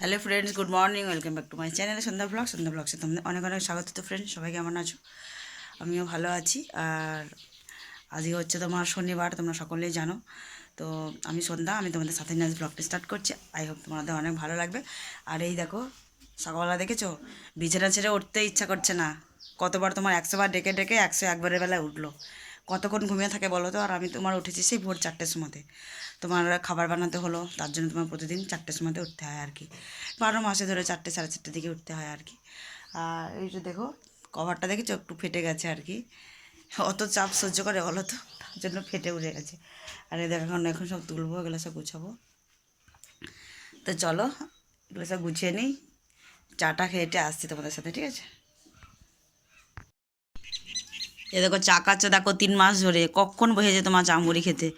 Hello friends good morning welcome back to my channel Sandhya vlog Sandhya ব্লগসে তোমাদের অনেক অনেক স্বাগত তো ফ্রেন্ডস সবাই কেমন আছো? আমিও ভালো আছি। আর আজকে হচ্ছে তোমার শনিবার, তোমরা সকলেই জানো। তো আমি সন্ধ্যা, আমি তোমাদের সাথে আজ ব্লগটা স্টার্ট করছি। আই হোপ তোমাদের অনেক ভালো লাগবে। আর এই দেখো, সকালবেলা দেখেছ? বিছানা ছেড়ে উঠতে ইচ্ছা করছে না। কতবার তোমার একশো বার ডেকে ডেকে একশো একবারের বেলায় উঠল। কতক্ষণ ঘুমিয়ে থাকে বলো তো? আর আমি তোমার উঠেছি সেই ভোর চারটের সময়তে। তোমার খাবার বানাতে হলো, তার জন্য তোমার প্রতিদিন চারটের সময়তে উঠতে হয় আর কি। বারো মাসে ধরে চারটে, সাড়ে চারটের দিকে উঠতে হয় আর কি। আর এই যে দেখো, কভারটা দেখেছ? একটু ফেটে গেছে আর কি। অত চাপ সহ্য করে বলো তো? তার জন্য ফেটে উঠে গেছে। আর এই দেখো, এখন সব তুলবো, এগুলো সব গুছাবো। তো চলো, এগুলো সব গুছিয়ে নিই। চাটা খেয়েটে আসছি তোমাদের সাথে, ঠিক আছে? এ দেখো চা কাচ্ছে দেখো তিন মাস ধরে। কখন বসেছে তোমার চা মুড়ি খেতে?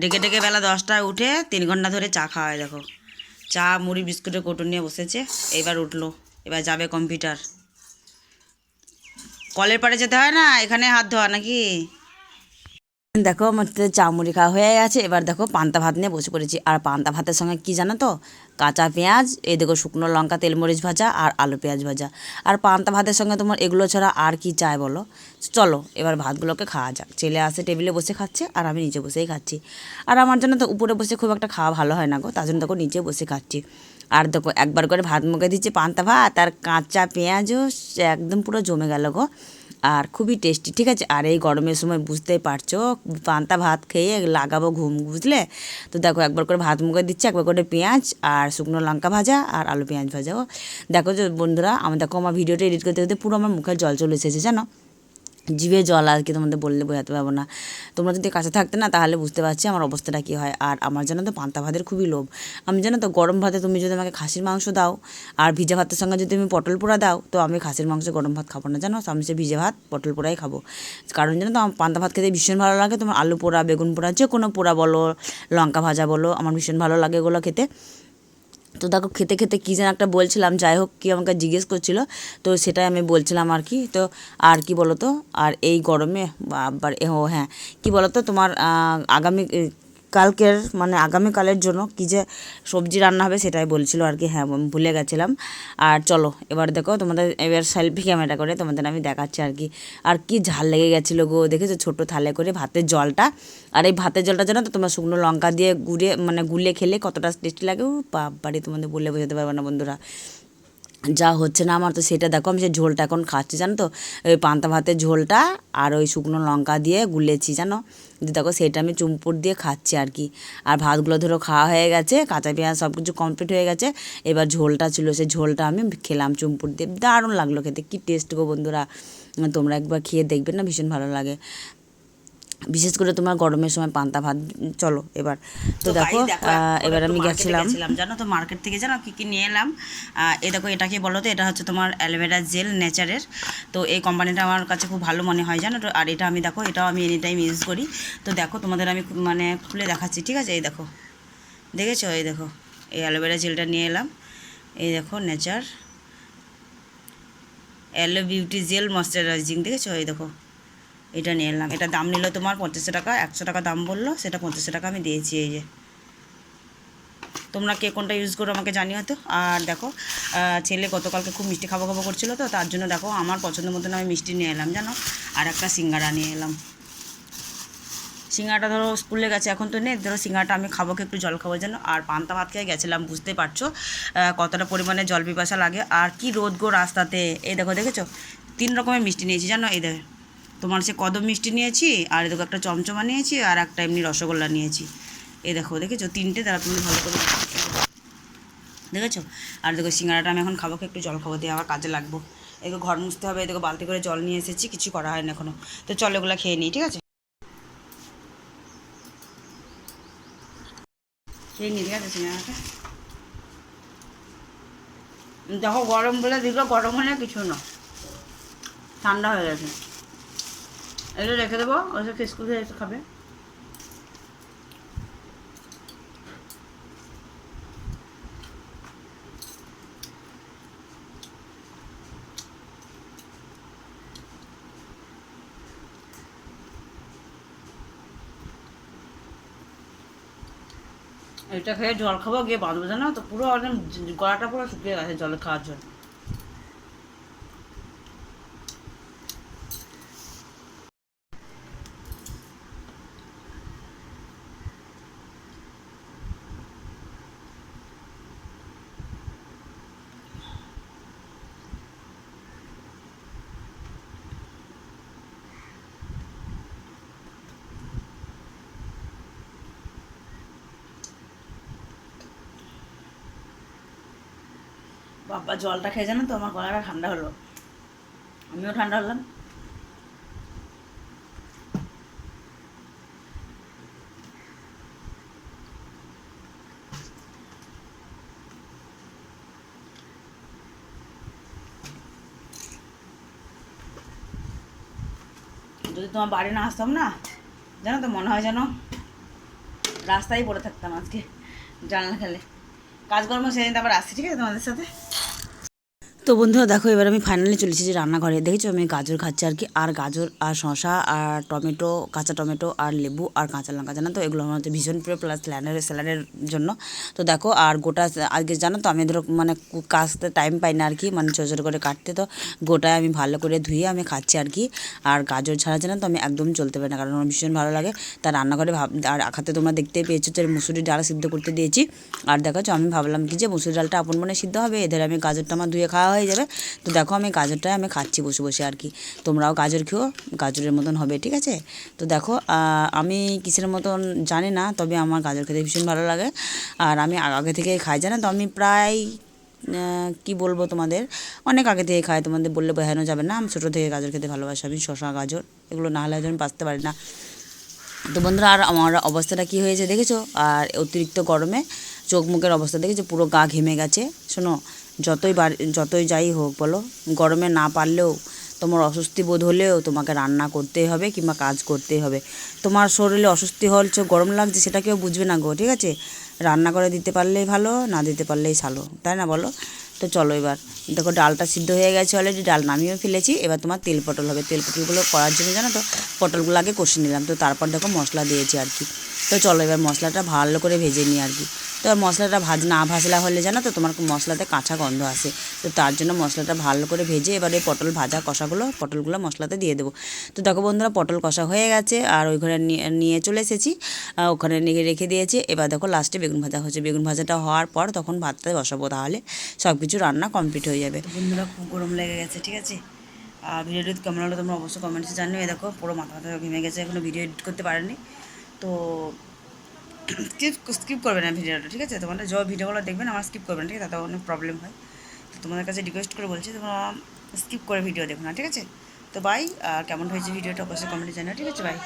ডেকে ডেকে বেলা দশটায় উঠে তিন ঘণ্টা ধরে চা খাওয়ায় দেখো। চা, মুড়ি, বিস্কুটের কোটো নিয়ে বসেছে এবার উঠল। এবার যাবে কম্পিউটার। কলের পাড়ে যেতে হয় না? এখানে হাত ধোয়া নাকি? দেখো, আমার চা মুড়ি খাওয়া হয়ে গেছে। এবার দেখো, পান্তা ভাত নিয়ে বসে পড়েছি। আর পান্তা ভাতের সঙ্গে কি জানো তো? কাঁচা পেঁয়াজ, এই দেখো শুকনো লঙ্কা, তেলমরিচ ভাজা আর আলু পেঁয়াজ ভাজা। আর পান্তা ভাতের সঙ্গে তোমার এগুলো ছাড়া আর কি চাই বলো? চলো, এবার ভাতগুলোকে খাওয়া যাক। ছেলে আসে টেবিলে বসে খাচ্ছে আর আমি নিচে বসেই খাচ্ছি। আর আমার জন্য তো উপরে বসে খুব একটা খাওয়া ভালো হয় না গো, তার জন্য দেখো নিচে বসে খাচ্ছি। আর দেখো, একবার করে ভাত মুখে দিচ্ছে পান্তা ভাত আর কাঁচা পেঁয়াজও, একদম পুরো জমে গেল গো। আর খুবই টেস্টি ঠিক আছে? আর এই গরমের সময় বুঝতেই পারছ, পান্তা ভাত খেয়ে লাগাবো ঘুম, বুঝলে? তো দেখো, একবার করে ভাত মুখে দিচ্ছে, একবার করে পেঁয়াজ আর শুকনো লঙ্কা ভাজা আর আলু পেঁয়াজ ভাজাও। দেখো যে বন্ধুরা, আমি দেখো আমার ভিডিওটা এডিট করতে করতে পুরো আমার মুখে জল চলে এসেছে, জানো? জিভে জল আর কি তোমাদের বললে বোঝাতে পারব না। তোমরা যদি কাছে থাকতে না, তাহলে বুঝতে পারছি আমার অবস্থাটা কী হয়। আর আমার জানো তো, পান্তা ভাতের খুবই লোভ। আমি জানো তো, গরম ভাতে তুমি যদি আমাকে খাসির মাংস দাও, আর ভিজা ভাতের সঙ্গে যদি তুমি পটল পোড়া দাও, তো আমি খাসির মাংস গরম ভাত খাব না। জানো আমি সে ভিজে ভাত, পটল পোড়াই খাব। কারণ জানো তো, আমার পান্তা ভাত খেতে ভীষণ ভালো লাগে। তোমার আলু পোড়া, বেগুন পোড়া, যে কোনো পোড়া বলো, লঙ্কা ভাজা বলো, আমার ভীষণ ভালো লাগে এগুলো খেতে। তো দেখো খেতে খেতে কী যেন একটা বলছিলাম, যাই হোক কি আমাকে জিজ্ঞেস করছিল, তো সেটাই আমি বলছিলাম আর কি। তো আর কি বলতো? আর এই গরমে আবার হ্যাঁ। কি বলতো? তোমার আগামী কালকের মানে আগামীকালের জন্য কী যে সবজি রান্না হবে সেটাই বলছিল আর কি। হ্যাঁ ভুলে গেছিলাম। আর চলো, এবার দেখো তোমাদের, এবার সেলফি ক্যামেরা করে তোমাদের আমি দেখাচ্ছি আর কি। আর কি ঝাল লেগে গেছিল গো, দেখেছ? ছোটো থালে করে ভাতের জলটা। আর এই ভাতের জলটা জানো তো, তোমার শুকনো লঙ্কা দিয়ে গুড়ে মানে গুলে খেলে কতটা টেস্টি লাগে। ও বাড়ি তোমাদের বলে বোঝাতে পারবে না বন্ধুরা। যা হচ্ছে না আমার তো সেটা দেখো, আমি সেই ঝোলটা এখন খাচ্ছি, জানো তো? ওই পান্তা ভাতের ঝোলটা আর ওই শুকনো লঙ্কা দিয়ে গুলেছি, জানো? দেখো, সেটা আমি চুমপুর দিয়ে খাচ্ছি আর কি। আর ভাতগুলো ধরো খাওয়া হয়ে গেছে, কাঁচা পেঁয়াজ সব কিছু কমপ্লিট হয়ে গেছে। এবার ঝোলটা ছিল, সেই ঝোলটা আমি খেলাম চুমপুর দিয়ে। দারুণ লাগল খেতে, কী টেস্ট গো বন্ধুরা। তোমরা একবার খেয়ে দেখবে না, ভীষণ ভালো লাগে। বিশেষ করে তোমার গরমের সময় পান্তা ভাত চলো এবার। তো দেখো এবার আমি গেছিলাম। জানো তো মার্কেট থেকে জানো কী কী নিয়ে এলাম? এ দেখো এটাকে বলো তো? এটা হচ্ছে তোমার অ্যালোভেরা জেল নেচারের। তো এই কোম্পানিটা আমার কাছে খুব ভালো মনে হয় জানো আর এটা আমি দেখো এটাও আমি এনি টাইম ইউজ করি। তো দেখো তোমাদের আমি মানে খুলে দেখাচ্ছি ঠিক আছে? এই দেখো। দেখেছ? এই দেখো এই অ্যালোভেরা জেলটা নিয়ে এলাম। এই দেখো nature aloe beauty gel moisturising দেখেছ? এই দেখো। এটা নিয়ে এলাম। এটা দাম নিল তোমার পঞ্চাশশো টাকা, একশো টাকা দাম বলল, সেটা পঞ্চাশশো টাকা আমি দিয়েছি এই যে। তোমরা কে কোনটা ইউজ করো আমাকে জানিও তো। আর দেখো ছেলে গতকালকে খুব মিষ্টি খাব খাব করছিল তো, তার জন্য দেখো আমার পছন্দ মতন আমি মিষ্টি নিয়ে এলাম, জানো? আর একটা সিঙ্গারা নিয়ে এলাম। সিঙ্গাটা ধরো স্কুলে গেছে, এখন তো নেই। ধরো সিঙ্গাটা আমি খাব, একটু জল খাব যেন আর পান্তা ভাত খেয়ে গেছিলাম, বুঝতে পারছ কতটা পরিমাণে জল পিপাসা লাগে। আর কি রোদ গো রাস্তাতে। এই দেখো, দেখেছ? তিন রকমের মিষ্টি নিয়েছি, জানো? এই দেখো। তোমার সে কদম মিষ্টি নিয়েছি, আর দেখো একটা চমচমা নিয়েছি, আর একটা এমনি রসগোল্লা নিয়েছি। এই দেখো, দেখেছ? তিনটে তারা তুমি ভালো করে দেখেছ? আর দেখো, সিঙ্গারাটা আমি এখন খাব, একটু জল খাব, দিয়ে আবার কাজে লাগবো। এদিকে ঘর মুছতে হবে, এদিকে বালতি করে জল নিয়ে এসেছি, কিছু করা হয় না এখনও তো চল এগুলো খেয়ে নিই, ঠিক আছে? খেয়ে নিই, ঠিক আছে, সিঙ্গারাটা? দেখো, গরম বলে দেখল গরম হলে কিছু না। ঠান্ডা হয়ে গেছে। এটা রেখে দেবো ওসব ফেসকুসে এসে খাবে। এটা খেয়ে জল খাব, গিয়ে বাঁধবো, জানো? তো পুরো একদম গলাটা পুরো শুকিয়ে গেছে জল খাওয়ার জন্য। বাবা জলটা খেয়ে জানো তো, আমার গলাটা ঠান্ডা হলো। আমিও ঠান্ডা হলাম। যদি তোমার বাড়ি না আসতাম না, জানো তো মনে হয় যেন রাস্তায় পড়ে থাকতাম আজকে জানলা খেলে। কাজকর্ম সেদিন তারপর আসছি, ঠিক আছে তোমাদের সাথে? তো বন্ধুরা দেখো, এবার আমি ফাইনালি চলে এসেছি রান্নাঘরে। দেখেছ আমি গাজর খাচ্ছি আর কি? আর গাজর, আর শশা আর টমেটো, কাঁচা টমেটো, আর লেবু, আর কাঁচা লঙ্কা, জানো তো? এগুলো আমার হচ্ছে ভীষণ প্রিয় প্লাস স্যালাডের স্যালাডের জন্য। তো দেখো, আর গোটা আজকে জানো তো, আমি ধরো মানে কু- কাটতে টাইম পাই না আর কি মানে ছোটো ছোটো করে কাটতে। তো গোটায় আমি ভালো করে ধুয়ে আমি খাচ্ছি আর কি। আর গাজর ছাড়া জানো তো, আমি একদম চলতে পারি না, কারণ আমার ভীষণ ভালো লাগে। তার রান্নাঘরে ভাব আর খাতে তোমরা দেখতেই পেয়েছ যে মুসুরির ডাল সিদ্ধ করতে দিয়েছি। আর দেখাচ্ছ আমি ভাবলাম কি যে মুসুরি ডালটা আপন মনে সিদ্ধ হবে? এদের আমি গাজরটা আমার ধুয়ে খাওয়া হয়ে যাবে। তো দেখো আমি গাজরটা আমি খাচ্ছি বসে বসে আর কি। তোমরাও গাজর খেও, গাজরের মতন হবে, ঠিক আছে? তো দেখো আমি কিসের মতন জানি না, তবে আমার গাজর খেতে ভীষণ ভালো লাগে। আর আমি আগে থেকে খাই, জানো তো? আমি প্রায় কি বলব তোমাদের? অনেক আগে থেকে খাই, তোমাদের বললে বোঝানো যাবে না। আমি ছোটো থেকে গাজর খেতে ভালোবাসি, আমি শশা গাজর, এগুলো না হলে আমি বাঁচতে পারি না। তো বন্ধুরা, আর আমার অবস্থাটা কি হয়েছে, দেখেছ? আর অতিরিক্ত গরমে চোখ মুখের অবস্থা, দেখেছ? পুরো গা ঘেমে গেছে, শোনো? যতই যতই যাই হোক বলো, গরমে না পারলেও তোমার অস্বস্তি বোধ হলেও তোমাকে রান্না করতেই হবে কিংবা কাজ করতেই হবে। তোমার শরীরে অস্বস্তি হচ্ছে গরম লাগছে সেটা কেউ বুঝবে না গো, ঠিক আছে? রান্না করে দিতে পারলেই ভালো, না দিতে পারলেই ভালো তাই না বলো? তো চলো এবার। দেখো ডালটা সিদ্ধ হয়ে গেছে অলরেডি ডাল নামিয়েও ফেলেছি, এবার তোমার তেল পটল হবে। তেল পটলগুলো করার জন্য জানো তো, পটলগুলো আগে কষে নিলাম। তো তারপর দেখো মশলা দিয়েছি আর কি। তো চলো এবার মশলাটা ভালো করে ভেজে নিই আর কি। তো মশলাটা ভাজ, না ভাজলা হলে জানো তো তোমার মশলাতে কাঁচা গন্ধ আসে। তো তার জন্য মশলাটা ভালো করে ভেজে এবারে পটল ভাজা কষাগুলো, পটলগুলো মশলাতে দিয়ে দেবো। তো দেখো বন্ধুরা পটল কষা হয়ে গেছে, আর ওই ঘরে নিয়ে চলে এসেছি। ওখানে নিয়ে রেখে দিয়েছি। এবার দেখো লাস্টে বেগুন ভাজা হচ্ছে। বেগুন ভাজাটা হওয়ার পর তখন ভাতটা বসাবো তাহলে সব কিছু রান্না কমপ্লিট হয়ে যাবে। বন্ধুরা খুব গরম লেগে গেছে, ঠিক আছে? আর ভিডিওটি কেমন হলো তোমরা অবশ্যই কমেন্টসে এই দেখো পুরো মাথা মাথা ঘেমে গেছে, এখনও ভিডিও এডিট করতে পারেনি তো স্কিপ স্কিপ করবে না ভিডিওটা, ঠিক আছে? তোমাদের যা ভিডিওগুলো দেখবেন, আমার স্কিপ করবে না ঠিক আছে? তাতে অনেক প্রবলেম হয়। তো তোমাদের কাছে রিকোয়েস্ট করে বলছি, তোমরা স্কিপ করে ভিডিও দেখো না, ঠিক আছে? তো বাই আর কেমন হয়েছে ভিডিওটা অবশ্যই কমেন্টে জানাও, ঠিক আছে? বাই